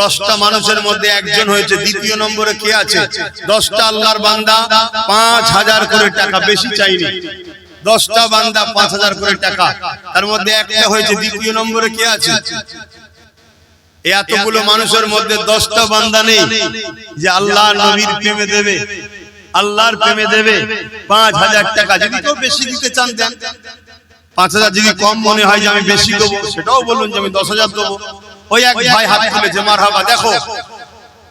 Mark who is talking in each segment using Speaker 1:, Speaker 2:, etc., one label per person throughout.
Speaker 1: দশটা মানুষের মধ্যে একজন হয়েছে, দ্বিতীয় নম্বরে কে আছে? দশটা আল্লাহর বান্দা, পাঁচ হাজার করে টাকা, বেশি চাইনি। দশটা বান্দা, পাঁচ হাজার করে টাকা। তার মধ্যে একটা হয়েছে, দ্বিতীয় নম্বরে কে আছে? এতগুলো মানুষের মধ্যে দশটা বান্দা নেই যে আল্লাহ নবীর প্রেমে দেবে, আল্লাহর প্রেমে দেবে, পাঁচ হাজার টাকা। যদি কেউ বেশি দিতে চান পাঁচ হাজার যদি কম মনে হয় যে আমি বেশি দেবো, সেটাও বলুন যে আমি দশ হাজার দেবো। ওই এক ভাই হাত তুলেছে মার হাবা দেখো।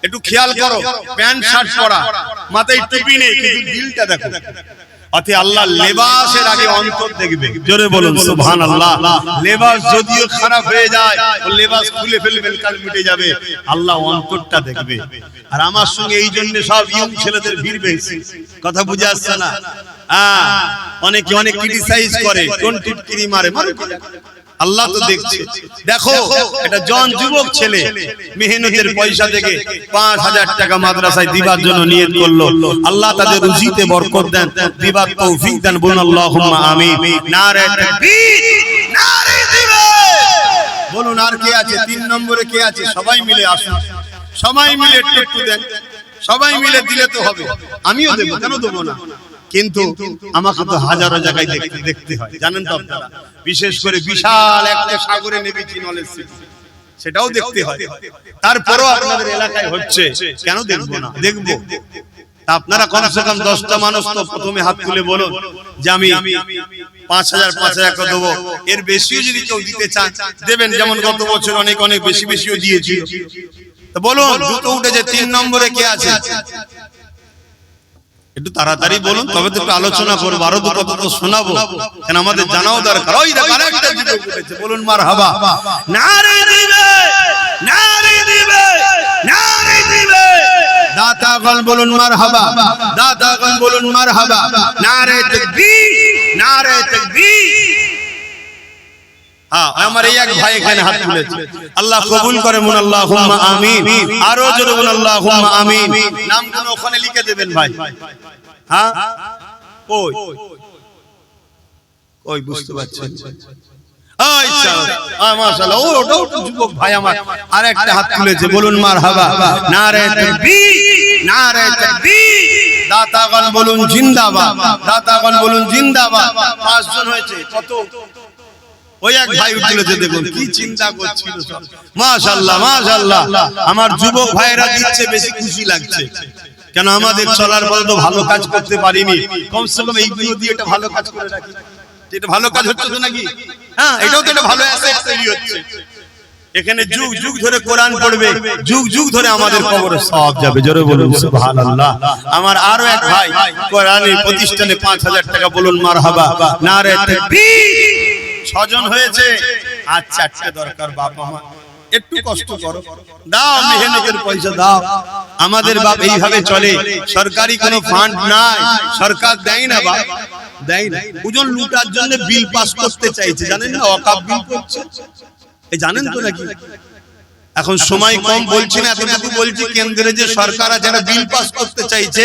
Speaker 1: একটু খেয়াল করো প্যান্ট শার্ট পরা। মাথায় টুপি নেই কিন্তু দিলটা দেখো। অতি আল্লাহ লেবাসের আগে অন্তর দেখবে। জোরে বলুন সুবহান আল্লাহ লেবাস যদিও খারাপ হয়ে যায় ও লেবাস খুলে ফেলবেন কাল মিটে যাবে। আল্লাহ অন্তরটা দেখবে। আর আমার সঙ্গে এই জন্য সব ইয়ং ছেলেদের ভিড় বেশি কথা বুঝে আসছে না? হ্যাঁ অনেকে অনেক ক্রিটিসাইজ করে কোন টিটকিরি মারে মারে আল্লাহ তো দেখছে। দেখো এটা জন যুবক ছেলে মেহনতের পয়সা থেকে পাঁচ হাজার টাকা মাদ্রাসায় দিবার জন্য নিয়ত করল। আল্লাহ তাদের রুজিতে বরকত দেন দিবার তৌফিক দেন নারে তাকবীর। নারে দিবে। বলুন আর কে আছে? তিন নম্বরে কে আছে? সবাই মিলে আসুন। সবাই মিলে একটু দেন। সবাই মিলে দিলে তো হবে। আমিও দেবো কেন দেবো না? কিন্তু আমাকে তো হাজারো জায়গায় দেখতে হয়। জানেন তো আপনারা? বিশেষ করে বিশাল একটা সাগরে নেমেছি নলেজ সিটি। সেটাও দেখতে হয়। তারপরও আপনাদের এলাকায় হচ্ছে। কেন দেখব না? দেখব। আপনারা কমসে কম দশটা মানুষ তো প্রথমে হাত তুলে বলুন যে আমি পাঁচ হাজার পাঁচ হাজার করে দেবো। এর বেশিও যদি কেউ দিতে চান, দেবেন। যেমন গত বছর অনেক অনেক বেশি, বেশিও দিয়েছি বলুন দুটো উঠেছে তিন নম্বরে কে আছে? একটু তাড়াতাড়ি বলুন, তবে তো আলোচনা করব, আরও তো কত তো শোনাবো। কেন আমাদের জানাও দরকার। ওই দেখার একটা যুবক উঠেছে বলুন মার হাবা নারী দিবে নারী দিবে নারী দিবে। দাতাগণ বলুন মার হাবা দাতাগণ বলুন মার হাবা নারে তাকবীর নারে তাকবীর। আমার এই এক ভাই এখানে হাত তুলেছে। আল্লাহ কবুল করে মুন আমিন। আরও জোরে মুন আল্লাহুম্মা আমিন। নামগুলো ওখানে লিখে দেবেন ভাই। হ্যাঁ? কই? কই বুঝতে পারছেন আ মাশাআল্লাহ ও ওটাও তো যুবক ভাই আমার। আর একটা হাত তুলেছে বলুন মারহাবা। নারে তাকবীর নারে তাকবীর। দাতাগণ বলুন জিন্দাবাদ। দাতাগণ বলুন জিন্দাবাদ। পাঁচজন হয়েছে কত? ওই এক দেখুন আমার যুবক বেশি খুশি লাগছে। কেন আমাদের চলার পথে তো ভালো কাজ করতে পারিনি। কমসে কম এইগুলো দিয়ে একটা ভালো কাজ করে রাখি। এটা ভালো কাজ হচ্ছে নাকি? হ্যাঁ এটাও তো একটা ভালো হচ্ছে। এখানে যুগ যুগ ধরে কোরআন পড়বে, যুগ যুগ ধরে আমাদের কবরে সব যাবে। জোরে বলুন, সুবহানাল্লাহ। আমার আরও এক ভাই কোরআনের প্রতিষ্ঠানে পাঁচ হাজার টাকা বলুন, মারহাবা। নারে তাকবীর। ছজন হয়েছে। আর চারটে দরকার বাবা মা একটু কষ্ট করো। দাও মেহনতের পয়সা, দাও। আমাদের বাপ এইভাবে চলে। সরকারি কোনো ফান্ড নাই। সরকার দেয় না, বাপ। দেয় না। ওজন লুটার জন্য বিল পাস করতে চাইছে। জানেন না, অকাপ বিল করছে? জানেন তো নাকি? এখন সময় কম বলছি না, এতটুকু বলছি, কেন্দ্রে যে সরকার আছে, যারা বিল পাস করতে চাইছে,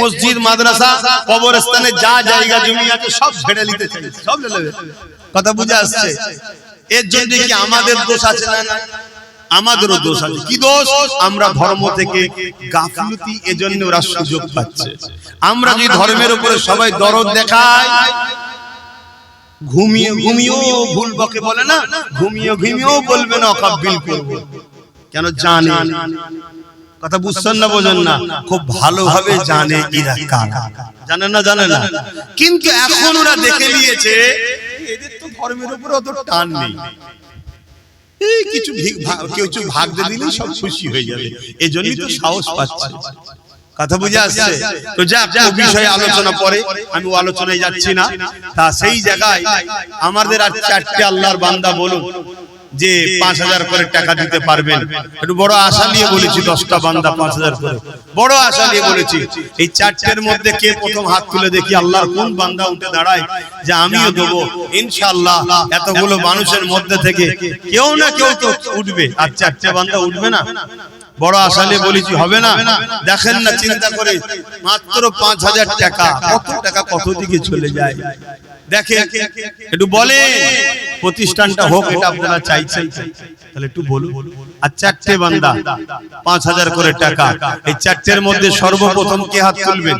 Speaker 1: মসজিদ, মাদ্রাসা, কবরস্থানে যা জায়গা জমি আছে, সব ছেড়ে নিতে চাইছে। সব নেবে কথা বুঝে আসছে? এর জন্য কি আমাদের দোষ আছে না? আমাদেরও দোষ আছে। কি দোষ? আমরা ধর্ম থেকে গাফলতি এজন্য ওরা সুযোগ পাচ্ছে। আমরা যদি ধর্মের উপরে সবাই দরদ দেখাই, ঘুমিয়ে ঘুমিয়েও ভুল বকে বলে না? ঘুমিয়ে ঘুমিয়েও বলবে না অকাপ বিল করব। কেন জানে? কথা বুঝছেন না, বোঝেন না? খুব ভালোভাবে জানে এরা কারা। জানে না জানে না? কিন্তু এখন ওরা দেখে নিয়েছে এদের তো ধর্মের উপর অত টান নেই। এই কিছু কিছু দিলেই সব খুশি হয়ে যাবে। এজন্যই তো সাহস পাচ্ছে। কথা বুঝে আসছে? তো যাক, ও বিষয়ে আলোচনা পরে আমি আলোচনায় যাচ্ছি না। তা সেই জায়গায় আমাদের আর চারটে আল্লাহর বান্দা বলুন। যে পাঁচ হাজার করে টাকা দিতে পারবেন। একটু বড় আশা নিয়ে বলেছি, দশটা বান্দা পাঁচ হাজার করে। বড় আশা নিয়ে বলেছি, এই চারটের মধ্যে কে প্রথম হাত তুলে দেখি, আল্লাহর কোন বান্দা উঠে দাঁড়ায়, যে আমিও দেবো। ইনশাল্লাহ এতগুলো মানুষের মধ্যে থেকে কেউ না কেউ তো উঠবে, আর চারটে বান্দা উঠবে না। বড় আশালে বলেছি, হবে না? দেখেন না, চিন্তা করে। মাত্র পাঁচ হাজার টাকা। কত টাকা, কত দিকে চলে যায়? দেখে একটু বলে। প্রতিষ্ঠানটা হোক, এটা আপনারা চাইছেন। তাহলে একটু বলুন। আর চারটে বান্দা, পাঁচ হাজার করে টাকা। এই চারটের মধ্যে সর্বপ্রথম কে হাত তুলবেন?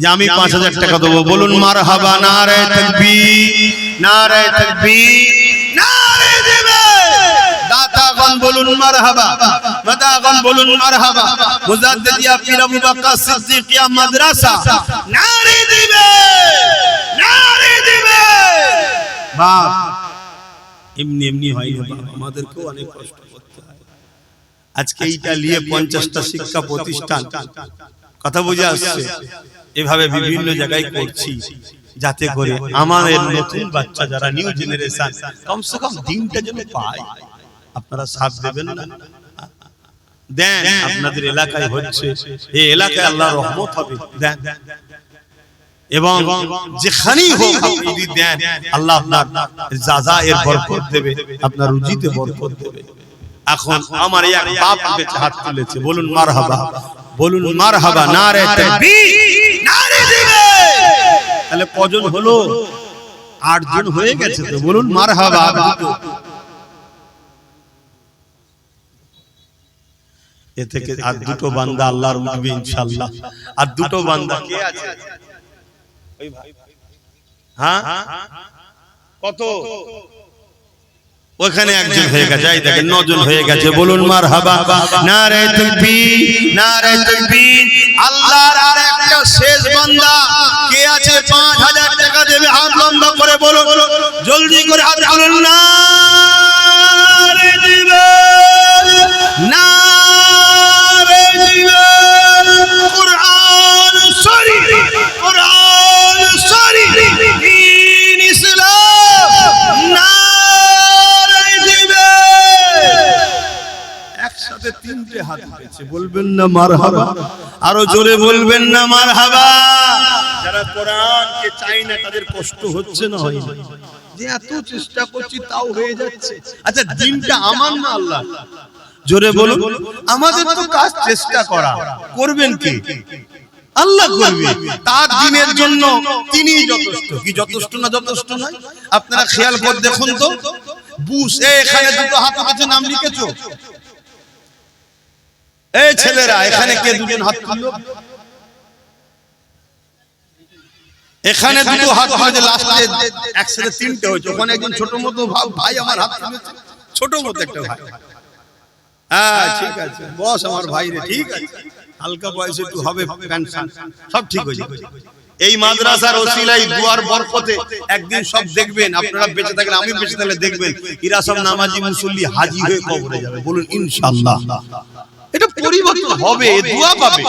Speaker 1: যে আমি পাঁচ হাজার টাকা দেবো। বলুন মার হাবা নারায় থাকবি নারায় থাকবি দাতাগণ বলুন মারহাবা। মাদাগণ বলুন মারহাবা। মুজাদ্দিদিয়া পীর আবু বকর মাদ্রাসা দিবে। দিবে। বাপ, এমনি এমনি হয় বাপ। আমাদেরকেও অনেক কষ্ট আজকে এইটা নিয়ে পঞ্চাশটা শিক্ষা প্রতিষ্ঠান কথা বুঝে আসছে। এভাবে বিভিন্ন জায়গায় করছি যাতে করে আমাদের নতুন বাচ্চা যারা নিউ জেনারেশন কমসে কম দিনটা যেন পায়। আপনারা সাথ দেবেন না। দেন আপনাদের এলাকায় হচ্ছে এই এলাকায় আল্লাহ রহমত হবে। দেন। এবং যেখানেই হোক আপনি দেন। আল্লাহ আপনার জাজা এর বরকত দেবে আপনার রুজিতে বরকত দেবে। এখন আমার এক বাপ বেঁচে হাত তুলেছে বলুন মারহাবা। বলুন মারহাবা নারে দিবে। তাহলে কজন হলো? আটজন হয়ে গেছে তো বলুন মারহাবা আর দুটো এ থেকে আর দুটো বান্দা আল্লাহর উঠবে ইনশাআল্লাহ। আর দুটো বান্দা কে আছে? হ্যাঁ? কত? ওখানে একজন হয়ে গেছে। এই দেখেন নজন হয়ে গেছে। বলুন মার হাবা নারে তাকবীর নারে তাকবীর আল্লাহর আর একটা শেষ বান্দা। কে আছে? 5000 টাকা দেবে। হাত লম্বা করে বলুন। জলদি করে হাত তুলুন নারে দিবে। না মারহাবা? আরও জোরে বলবেন না মারহাবা। যারা কোরআনকে চাই না তাদের কষ্ট হচ্ছে না হয় না? যে এত চেষ্টা করছি তাও হয়ে যাচ্ছে। আচ্ছা দিনটা আমার না আল্লাহ জোরে বলুন। আমাদের তো কাজ চেষ্টা করা। করবেন কি? আল্লাহ করবে। তার দিনের জন্য তিনি যথেষ্ট। কি যথেষ্ট না যথেষ্ট নয়? আপনারা খেয়াল করে দেখুন তো। বুশ এ এখানে দুটো হাত উঠেছে নাম লিখেছো? এই ছেলেরা, এখানে কে দুজন হাত তুললো? এখানে দুটো হাত হয়েছে লাস্টে একসাথে তিনটে হয়েছে। ওখানে একজন ছোট মতো ভাই আমার হাত তুলেছে। ছোট মতো একটা ভাই। হ্যাঁ ঠিক আছে। বস আমার ভাই রে, ঠিক আছে। হালকা বয়সে একটু হবে পেনশন সব ঠিক হয়ে যাবে। এই মাদ্রাসার ওসিলাই দুয়ার বরকতে একদিন সব দেখবেন, আপনারা বেঁচে থাকলে, আমি বেঁচে থাকলে দেখবেন, এরা সব নামাজি মুসল্লি হাজি হয়ে কবরে যাবে। বলুন, ইনশাআল্লাহ। এটা পরিবর্তন হবে দোয়া পাবে।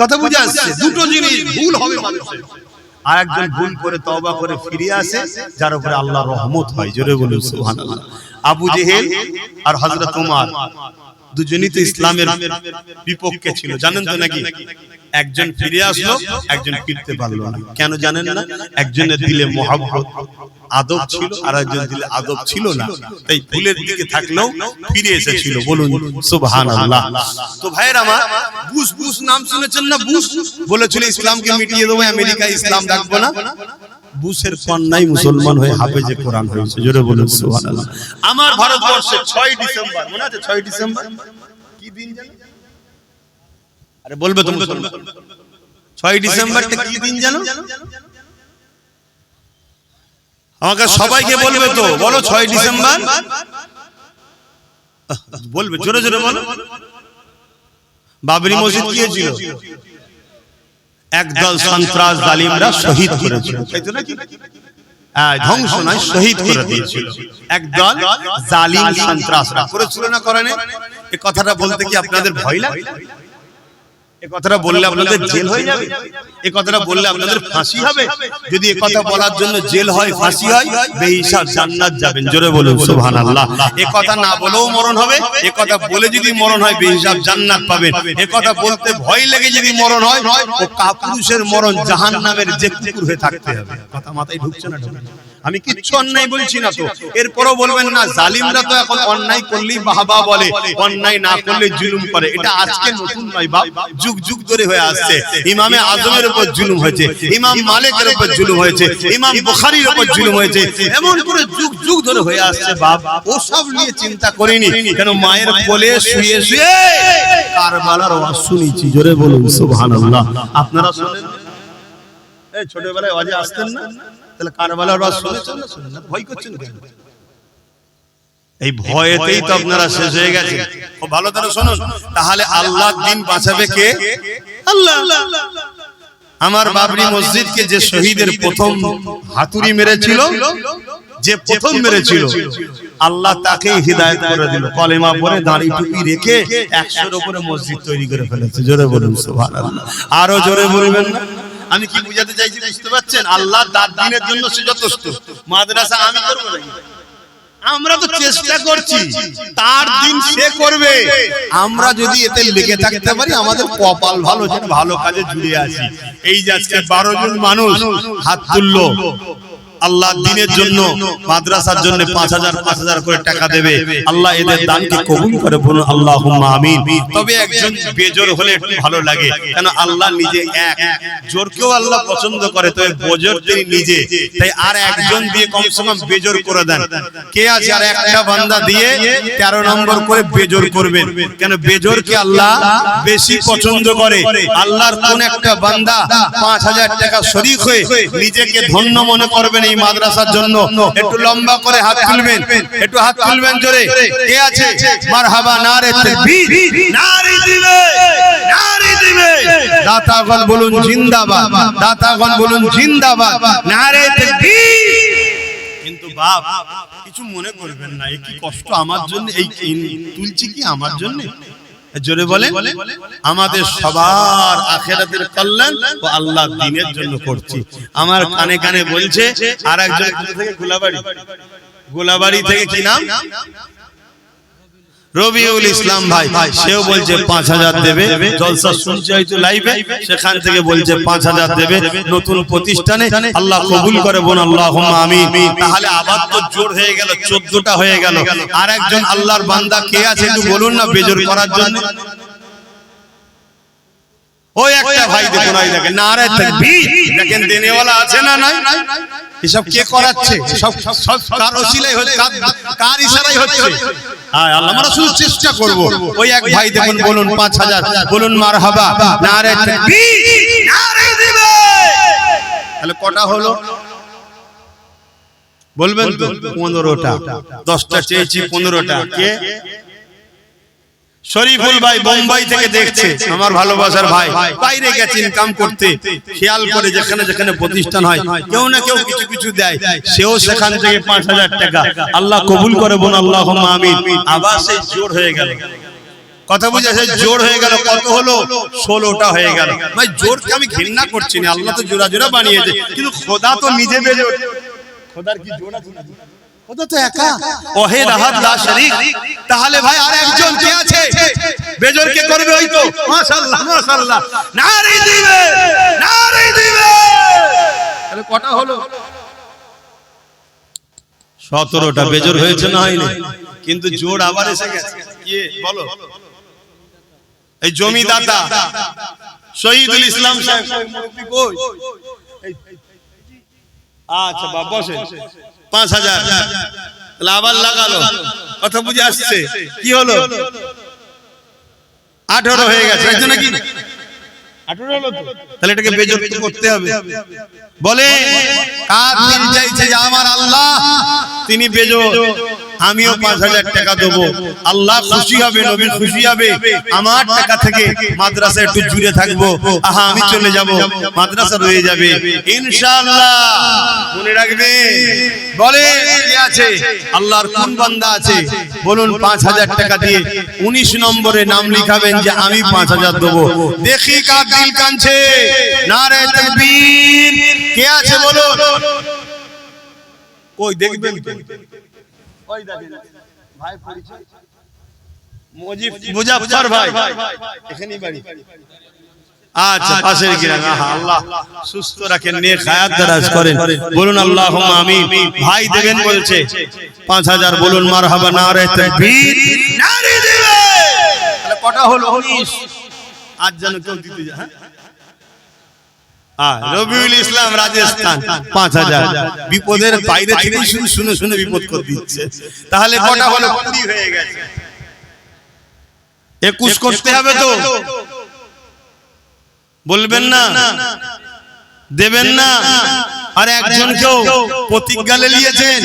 Speaker 1: কথা বুঝে আসছে দুটো জিনিস ভুল হবে মানুষের। আর একজন ভুল করে তওবা করে ফিরে আসে যার উপরে আল্লাহ রহমত হয়। জোরে বলুন সুবহানাল্লাহ। আবু জেহেল আর হযরত ওমর দুজনই তো ইসলামের বিপক্ষে ছিল। জানেন তো নাকি? একজন ফিরে আসলো একজন ফিরতে পারল না। কেন জানেন না? একজনের দিলে মহাব্বত। আদব ছিল আর একজন দিলে আদব ছিল না। তাই ভুলের দিকে থাকলেও ফিরে এসেছিল। বলুন সুবহানাল্লাহ। তো ভাইয়ের আমার বুশ বুশ নাম শুনেছেন না? বুশ বলেছিল ইসলামকে মিটিয়ে দেবো আমেরিকা ইসলাম রাখব না? বুশের কন্যাই মুসলমান হয়ে হাফেজে কোরআন হয়েছে। জোরে বলুন সুবহানাল্লাহ। আমার ভারতবর্ষে 6 ডিসেম্বর মনে আছে 6 ডিসেম্বর? কি দিন জানো? আরে বলবে তো। মুসলমান 6 ডিসেম্বরটা কি দিন জানো? আমাকে সবাইকে বলবে তো বলো ছয় ডিসেম্বর? বলবে জোরে জোরে বলো। বাবরি মসজিদ কি হয়েছিল একদল সন্ত্রাস জালিমরা শহীদ করেছিল। তাই তো নাকি? ধ্বংস নয় শহীদ করে দিয়েছিল। একদল জালিম সন্ত্রাসরা। করেছিল না করেনি? এই কথাটা বলতে কি আপনাদের ভয় লাগে? এ কথাটা বললে আপনাদের জেল হয়ে যাবে? এ কথাটা বললে আপনাদের ফাঁসি হবে? যদি এ কথা বলার জন্য জেল হয় ফাঁসি হয় বেহিসাব জান্নাত যাবেন। জোরে বলুন সুবহানাল্লাহ। এ কথা না বলেও মরণ হবে। এ কথা বলে যদি মরণ হয় বেহিসাব জান্নাত পাবেন। এ কথা বলতে ভয় লেগে যদি মরণ হয় ও কাপুরুষের মরণ জাহান্নামের যে কুকুর হয়ে থাকতে হবে। কথা মাথায় ঢুকছে না ঢুকছে? আমি কিচ্ছু অন্যায় বলছি না তো। এরপরও বলবেন না জালিমরা তো এখন অন্যায় করলেই বাহবা বলে। অন্যায় না করলে জুলুম করে। এটা আজকে নতুন নয় বাপ। যুগ যুগ ধরে হয়ে আসছে। ইমামে আজমের উপর জুলুম হয়েছে। ইমাম মালিকের উপর জুলুম হয়েছে। ইমাম বুখারীর উপর জুলুম হয়েছে। এমন করে যুগ যুগ ধরে হয়ে আসছে বাপ। ও সব নিয়ে চিন্তা করিনি। কেন মায়ের কোলে শুয়ে শুয়ে কারবালার ওয়াজ শুনেছি। জোরে বলুন সুবহানাল্লাহ। আপনারা শুনেন? এই ছোটবেলায় ওয়াজে আসতেন না? তাহলে কারবালার ওয়াজ শুনেছেন না শুনেন না ভয় করছেন কেন? এই ভয়েতেই তো আপনারা শেষ হয়ে গেছে। খুব ভালো করে শুনুন তাহলে আল্লাহ দিন বাঁচাবে কে? আল্লাহ। আমার বাবরি মসজিদকে যে শহীদের প্রথম হাতুড়ি মেরেছিল যে প্রথম মেরেছিল আল্লাহ তাকে হৃদায়ত করে দিল কলেমা পরে দাঁড়ি টুপি রেখে একশোর উপরে মসজিদ তৈরি করে ফেলেছে। জোরে বলুন সুবহানাল্লাহ। আরও জোরে বলবেন না? আমি কি বুঝাতে চাইছি বুঝতে পারছেন? আল্লাহ তার দিনের জন্য সে যথেষ্ট। মাদ্রাসা আমি করব আমরা তো চেষ্টা করছি। তার দিন সে করবে। আমরা যদি এতে লেগে থাকতে পারি, আমাদের কপাল ভালো ভালো কাজে জুড়ে আছি এই যে আজকে বারো জন মানুষ হাত তুললো। আল্লাহ দিনের জন্য মাদ্রাসার জন্য পাঁচ হাজার পাঁচ হাজার করে টাকা দেবে। আল্লাহ এদের দানকে কবুল করে বলুন আল্লাহ আমিন। তবে একজন বেজোর হলে একটু ভালো লাগে। কেন আল্লাহ নিজে এক জোরকেও আল্লাহ পছন্দ করে তবে বোজোর তিনি নিজে। তাই আর একজন দিয়ে কমসে কম বেজোর করে দেন। কে আছে আর একটা বান্দা দিয়ে তেরো নম্বর করে বেজোর করবেন। কেন বেজোরকে আল্লাহ বেশি পছন্দ করে। আল্লাহর কোন একটা বান্দা পাঁচ হাজার টাকা শরিক হয়ে নিজেকে ধন্য মনে করবেন এই মাদ্রাসার জন্য একটু লম্বা করে হাত তুলবেন একটু হাত তুলবেন জোরে। কে আছে? মারহাবা নারে তাকবীর। নারে দিবে নারে দিবে। দাতাগণ বলুন জিন্দাবাদ দাতাগণ বলুন জিন্দাবাদ। নারে তাকবীর। কিন্তু বাপ কিছু মনে করবেন না এই কি কষ্ট আমার জন্য? এই এই তুলছি কি আমার জন্য? জোরে বলে আমাদের সবার আখেরাতের কল্যাণ ও আল্লাহ দিনের জন্য করছি। আমার কানে কানে বলছে আর একজন থেকে গোলাবাড়ি। গোলাবাড়ি থেকে কি নাম? রবিউল ইসলাম ভাই সেও বলছে পাঁচ হাজার দেবে জলসা শুনছে হয়তো লাইভে সেখান থেকে বলছে পাঁচ হাজার দেবে নতুন প্রতিষ্ঠানে আল্লাহ কবুল করে বোন আল্লাহ আমি তাহলে আবার তো জোর হয়ে গেল চোদ্দটা হয়ে গেল। আর একজন আল্লাহর বান্দা কে আছে একটু বলুন না বেজোর করার জন্য। ওই একটা ভাই দেখুন ওই দেখেন। নারে তাকবীর দেখেন। দেনেওয়ালা আছে না নাই? এসব কে করাচ্ছে? সব সব কার ওসিলাই হচ্ছে কার- ইশারাই হচ্ছে? হ্যাঁ আল্লাহ আমরা শুধু চেষ্টা করব। ওই এক ভাই দেখুন বলুন পাঁচ হাজার। বলুন মারহাবা নারে তাকবীর নারে দিবে। তাহলে কটা হলো? বলবেন তো। পনেরোটা। দশটা চেয়েছি পনেরোটা। কে? শরীফুল ভাই বোম্বাই থেকে দেখছে আমার ভালোবাসার ভাই। বাইরে গেছে ইনকাম করতে। খেয়াল করে যেখানে যেখানে প্রতিষ্ঠান হয় কেউ না কেউ কিছু কিছু দেয়। সেও সেখান থেকে পাঁচ হাজার টাকা। আল্লাহ কবুল করে বোন আল্লাহ আমিন। আবার সেই জোর হয়ে গেল। কথা বুঝে সেই জোর হয়ে গেল। কত হলো? ষোলোটা হয়ে গেল। ভাই জোরকে আমি ঘৃণা করছি না। আল্লাহ তো জোড়া জোড়া বানিয়েছে। কিন্তু খোদা তো নিজে বেজোর খোদার কি জোড়া আছে নাকি? খোদা তো একা ওহে রাহাত লা শরীক তাহলে ভাই আর একজন কে আছে বেজর কে করবে ওই তো মাশাআল্লাহ মাশাআল্লাহ নারী দিবে নারী দিবে তাহলে কটা হলো 17টা বেজর হয়েছে না হয়নি কিন্তু জোর আবার এসে গেছে কি বলো এই জমিদাতা শহীদুল ইসলাম সাহেব কই আচ্ছা বাবা বসে পাঁচ হাজার। তাহলে আবার লাগালো। কথা বুঝে আসছে। কি হলো? আঠারো হয়ে গেছে। নাকি? তাহলে এটাকে বেজর তো করতে হবে। বলে কার চাইছে যে আমার আল্লাহ? তিনি বেজর আমিও পাঁচ হাজার টাকা দেবো। আল্লাহ খুশি হবে নবী খুশি হবে। আমার টাকা থেকে মাদ্রাসা একটু জুড়ে থাকব। আহা আমি চলে যাব। মাদ্রাসা রয়ে যাবে। ইনশাআল্লাহ। মনে রাখবে। বলে আছে। আল্লাহর কোন বান্দা আছে? বলুন পাঁচ হাজার টাকা দিয়ে উনিশ নম্বরে নাম লিখাবেন যে আমি পাঁচ হাজার দেবো। দেখি কার দিল কানছে নারে তাকবীর। কে আছে বলুন? কই দেখবেন তো? ওই ভাই পরিচয়? মুজিব মুজাফফর ভাই। এখানেই বাড়ি। আচ্ছা পাশের গ্রামে। আল্লাহ সুস্থ রাখেন নেক হায়াত দারাজ করেন। বলুন আমিন। ভাই দেবেন বলছে। পাঁচ হাজার বলুন মার হাবা না রে তাকবীর নারী দিবে তাহলে কটা হলো? আজ যেন কেউ দিতে যায় হ্যাঁ? আহ, রবিউল ইসলাম রাজস্থান পাঁচ হাজার। বিপদের বাইরে থেকে শুনে শুনে শুনে বিপদ করে দিচ্ছে। তাহলে কটা হলো? কুড়ি হয়ে গেছে। একুশ করতে হবে তো। বলবেন না। দেবেন না। আর একজনকেও প্রতিজ্ঞা নিয়েছেন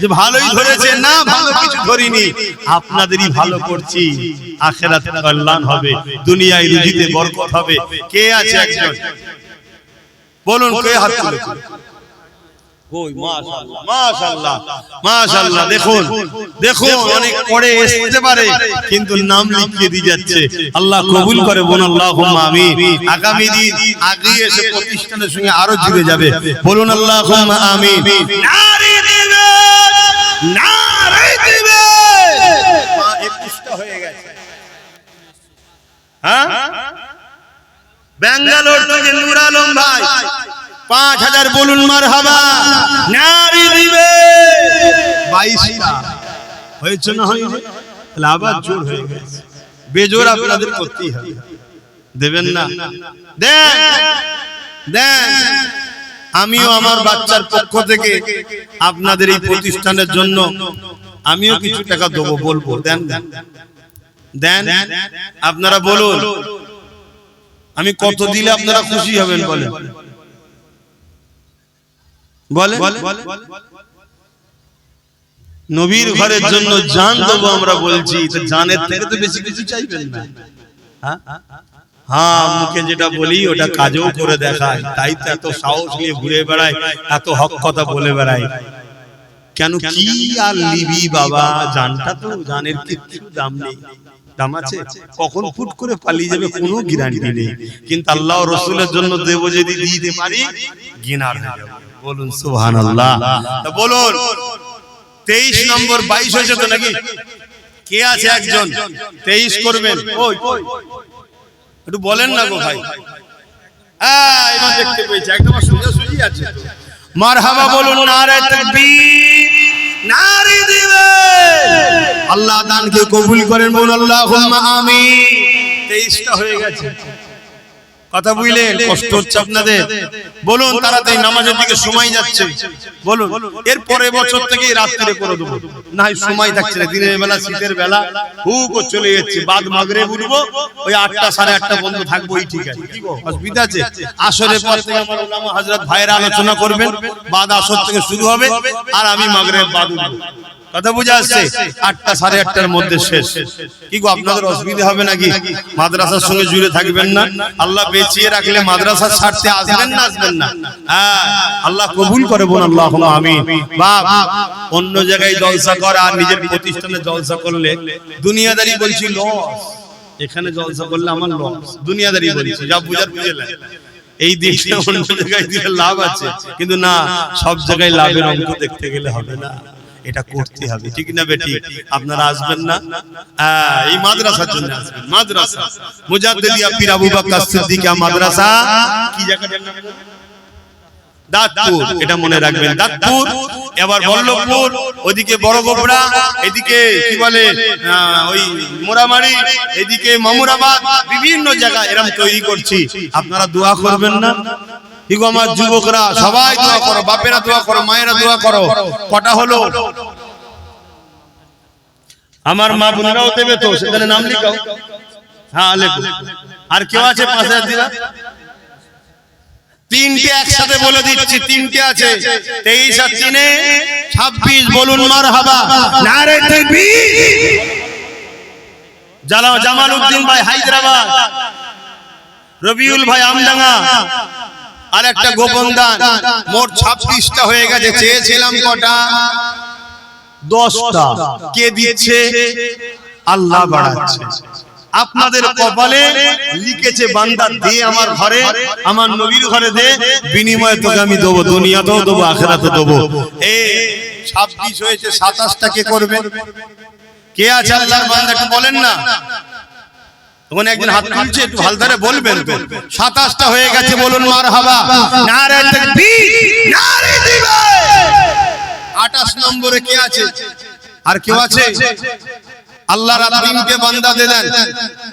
Speaker 1: যে ভালোই ধরেছে। না ভালো কিছু ধরিনি। আপনাদেরই ভালো করছি। আখেরাত কল্যাণ হবে। দুনিয়ায় রুজিতে বরকত হবে। কে আছে একজন? বলুন কে হাত দেখুন দেখুন অনেক পরে আসতে পারে কিন্তু নাম লিখিয়ে দিয়ে যাচ্ছে। আল্লাহ কবুল করে বলুন আল্লাহুম্মা আমিন। আগামী দিন আগে এসে প্রতিষ্ঠানের সঙ্গে আরও জুড়ে যাবে। বলুন আল্লাহ আমিন। নারী দিবে নারী দিবে। মা 21টা হয়ে গেছে। হ্যাঁ? ব্যাঙ্গালোর থেকে নূর আলম ভাই। পাঁচ হাজার বলুন মার হাবা নারী দিবে। বাইশটা। হয়েছে না হয়নি? তাহলে আবার জোর হয়ে গেছে। বেজোর আপনাদের করতেই হবে। দেবেন না। দেন। দেন। আমিও আমার বাচ্চার পক্ষ থেকে আপনাদের এই প্রতিষ্ঠানের জন্য আমিও কিছু টাকা দেবো, বলব। দেন দেন। দেন। আপনারা বলুন। আমি কত দিলে আপনারা খুশি হবেন বলে নবীর ঘরের জন্য জান দেবো আমরা বলছি জানের থেকে তো বেশি কিছু চাইবেন না। হ্যাঁ? হ্যাঁ মুখে যেটা বলি ওটা কাজও করে দেখায়। তাই তো এত সাহস নিয়ে ঘুরে বেড়ায় এত হক কথা বলে বেড়ায়। কেন কি আর লিবি বাবা? জানটা তো জানের দাম নেই। দাম আছে কখন ফুট করে পালিয়ে যাবে কোনো গ্যারান্টি নেই। কিন্তু আল্লাহ রসুলের জন্য দেব যদি দিতে পারি গিনার বলুন সুবহান আল্লাহ বলুন তেইশ নম্বর বাইশ হয়েছে তো নাকি? কে আছে একজন? তেইশ করবেন। ওই। একটু বলেন না গো ভাই। হ্যাঁ দেখতে পেয়েছি। একদম সোজাসুজি আছে মারহাবা বলুন নারে তাকবীর। নারী দিবে আল্লাহ দানকে কবুল করেন বলুন আল্লাহ আমি তেইশটা হয়ে গেছে। কথা বুঝলেন কষ্ট হচ্ছে আপনাদের? বলুন তাড়াতাড়ি নামাজের দিকে সময় যাচ্ছে। বলুন এর পরে বছর থেকে রাত্রে করে দেবো। না সময় থাকছে না দিনের বেলা শীতের বেলা হুক ও চলে যাচ্ছে। বাদ মাগরে উঠবো ওই আটটা সাড়ে আটটা বন্ধ থাকব এই ঠিক আছে। অসুবিধা আছে। আসরের পর থেকে আমার ওলামা হযরত ভাইয়েরা আলোচনা করবেন বাদ আসর থেকে শুরু হবে আর আমি মাগরে বাদ উঠবো। কথা বুঝে আসছে? আটটা সাড়ে আটটার মধ্যে শেষ। কি গো, আপনাদের অসুবিধা হবে নাকি? মাদ্রাসার সঙ্গে জুড়ে থাকবেন না? আল্লাহ বেঁচিয়ে রাখলে মাদ্রাসা ছাড়তে আসবেন না আসবেন না? হ্যাঁ আল্লাহ কবুল করে বোন আল্লাহ আমিন। বাপ, অন্য জায়গায় জলসা করা আর নিজের প্রতিষ্ঠানে জলসা করলে দুনিয়াদারি বলছি লস এখানে জলসা করলে আমার লস দুনিয়াদারি বলছি, যা বুঝার বুঝেলেন এই দিকটা অন্য জায়গায় দিলে লাভ আছে। কিন্তু না, সব জায়গায় লাভের অঙ্ক দেখতে গেলে হবে না। এটা করতে হবে। ঠিক না বেটি? আপনারা আসবেন না? হ্যাঁ, এই মাদ্রাসার জন্য আসবেন। মাদ্রাসা। মুজাদ্দিদিয়া পীর আবু বকর সিদ্দিকা মাদ্রাসা। কি জায়গাটার নাম বলুন? দাঁতপুর। এটা মনে রাখবেন। দাঁতপুর। এবার বল্লভপুর। ওদিকে বড় গোবরা। এদিকে কি বলে? ওই মোরামারি। এদিকে মামুরাবাদ। বিভিন্ন জায়গা এরকম তৈরি করছি। আপনারা দোয়া করবেন না? ঠিক আমার যুবকরা? সবাই দোয়া করো বাপেরা দোয়া করো মায়েরা দোয়া করো। কটা হলো? আমার মা বোনেরাও দেবে তো সেখানে নাম লিখাও। হ্যাঁ লেখো। আর কেউ আছে পাঁচ হাজার দিলা তিনটে একসাথে বলে দিচ্ছি তিনটে আছে। তেইশ আর তিনে ছাব্বিশ বলুন মার হাবা জামাল উদ্দিন ভাই হায়দ্রাবাদ। রবিউল ভাই আমডাঙ্গা। আর একটা গোপন দান। মোট ছাব্বিশটা হয়ে গেছে। চেয়েছিলাম কটা? দশটা। কে দিয়েছে আল্লাহ বাড়াচ্ছে। আপনাদের কপালে লিখেছে বান্দা দে আমার ঘরে আমার নবীর ঘরে দে বিনিময়ে তোকে আমি দেবো দুনিয়াতেও দেবো আখেরাতে দেবো। এ ছাব্বিশ হয়েছে সাতাশটা কে করবে? কে আছে আল্লাহর বান্দা বলেন না? তখন একজন হাত তুলছে একটু হালদারে বলবেন। সাতাশটা হয়ে গেছে বলুন মার হাবা আঠাশ নম্বরে কে আছে? আর কেউ আছে? আল্লাহ তিনটে বান্দা দেন।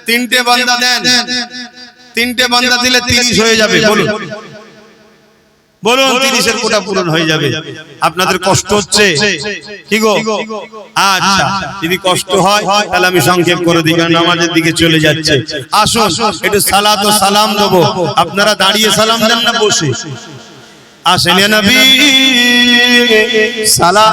Speaker 1: তিনটে বান্দা দেন। তিনটে বান্দা দিলে তিরিশ হয়ে যাবে বলুন। বলুন তিরিশের কোটা পূরণ হয়ে যাবে। আপনাদের কষ্ট হচ্ছে? কি গো? আচ্ছা যদি কষ্ট হয় তাহলে আমি সংক্ষেপ করে দিই কারণ নামাজের দিকে চলে যাচ্ছে। আসুন একটু সালাত ও সালাম দেবো। আপনারা দাঁড়িয়ে সালাম দেন না বসে। আসেন নবী। সালাম।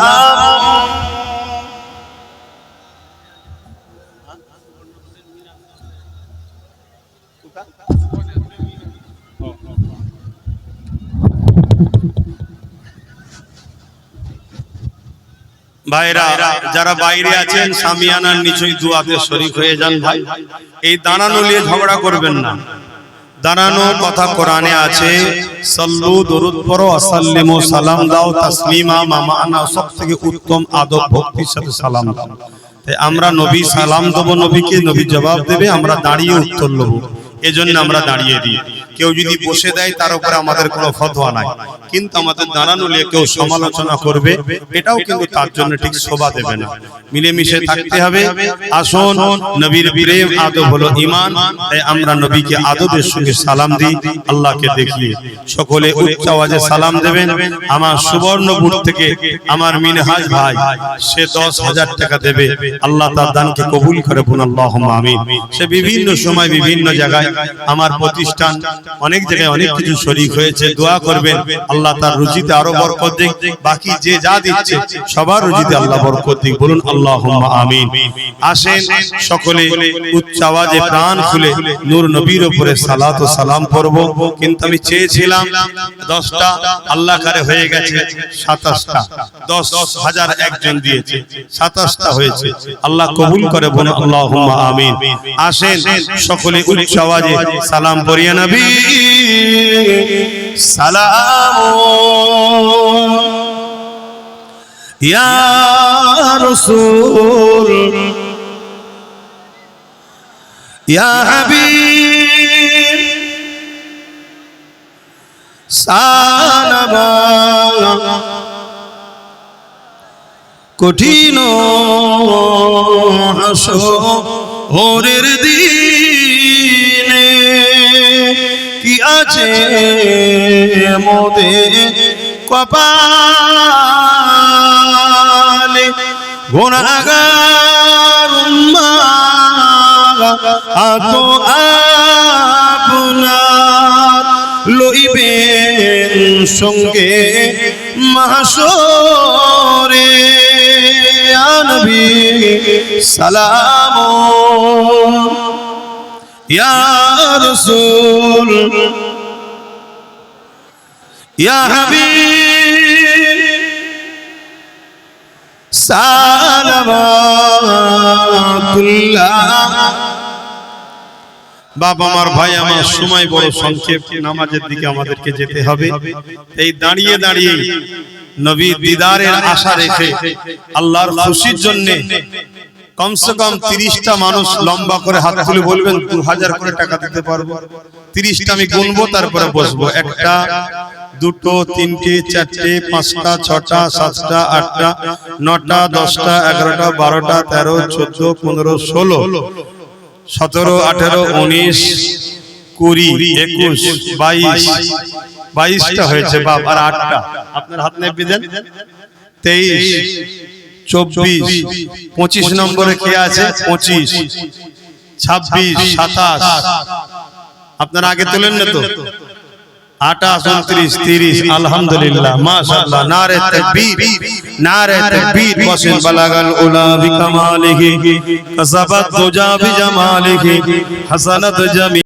Speaker 1: ভাইরা, যারা বাইরে আছেন শরিক হয়ে যান ভাই। এই দাঁড়ানো নিয়ে ঝগড়া করবেন না। দাঁড়ানো কথা কোরআনে আছে, সল্লু দরুদ পড়ো, আসাল্লিমু সালাম দাও, তাসলিমা মামা আনা সব থেকে উত্তম আদব ভক্তির সাথে সালাম দাও। তাই আমরা নবী সালাম দেবো, নবীকে নবী জবাব দেবে, আমরা দাঁড়িয়ে উত্তর নেব এজন্য আমরা দাঁড়িয়ে দিই। কেউ যদি বসে দেয় তার উপরে আমাদের কোনো ফতোয়া নাই। কিন্তু আমাদের দাঁড়ানো নিয়ে কেউ সমালোচনা করবে এটাও কিন্তু তার জন্য ঠিক শোভা দেবে না। মিলেমিশে থাকতে হবে আসুন নবীর প্রেম আদব হলো ইমান তাই আমরা নবীকে আদবের সঙ্গে সালাম দিই আল্লাহকে দেখিয়ে। সকলে উচ্চ আওয়াজে সালাম দেবেন। আমার সুবর্ণপুর থেকে আমার মিনহাজ ভাই সে দশ হাজার টাকা দেবে। আল্লাহ তার দানকে কবুল করে বোন আল্লাহ আমিন। সে বিভিন্ন সময় বিভিন্ন জায়গায় আমার প্রতিষ্ঠান অনেক জায়গায় অনেক কিছু শরিক হয়েছে, দোয়া করবেন, আল্লাহ তার রুজিতে আরও বরকত দিক, বাকি যে যা দিচ্ছে, সবার রুজিতে আল্লাহ বরকত দিক। বলুন আল্লাহ আমিন। আসেন, সকলে উচ্চ আওয়াজে প্রাণ খুলে নূর নবীর উপরে সালাত ও সালাম করব কিন্তু আমি চেয়েছিলাম দশটা, আল্লাহ কারে হয়ে গেছে সাতাশটা, দশ হাজার একজন দিয়েছে, সাতাশটা হয়েছে। আল্লাহ কবুল করে বলুন আল্লাহ আমিন। আসেন, সকলে উচ্চ আওয়াজে সালাম পড়িয়ে নবী। সালাম ইয়া রাসূল ইয়া হাবিব সালামা। কঠিন হাসো ওরের দিনে আছে মোদে কপালে গুণাগার আতো আপনার লইবেন সঙ্গে মাসরে আনবি সালাম। ইয়া রাসূল ইয়া হাবিব বাবা, আমার ভাই, আমার সময় বড় সংক্ষেপ, নামাজের দিকে আমাদেরকে যেতে হবে। এই দাঁড়িয়ে দাঁড়িয়ে নবী দিদারের আশা রেখে আল্লাহর খুশির জন্য কমসে কম তিরিশটা মানুষ লম্বা করে হাত তুলে বলবেন, দু হাজার করে টাকা দিতে পারব। তিরিশটা আমি গুনবো, তারপরে বসবো। একটা দুটো, তিনটে, চারটে, পাঁচটা, ছটা, সাতটা, আটটা, নটা, দশটা, এগারোটা, বারোটা, তেরো, চোদ্দ, পনেরো, ষোলো, সতেরো, আঠেরো, উনিশ, কুড়ি, একুশ, বাইশ, বাইশটা হয়েছে বাপ, আর আটটা। আপনার হাত দেন তেইশ, চব্বিশ, পঁচিশ নম্বরে কে আছে? পঁচিশ, ছাব্বিশ, সাতাশ। আপনারা আগে তোলেন না তো? আঠাশ উনত্রিশ তিরিশ আলহামদুলিল্লাহ মাশাআল্লাহ নারে তাকবীর নারে তাকবীর বসেন বালাগাল উলা বিকামালিহি কাসাবাত তুজা বিজামালিহি হাসানাত জামি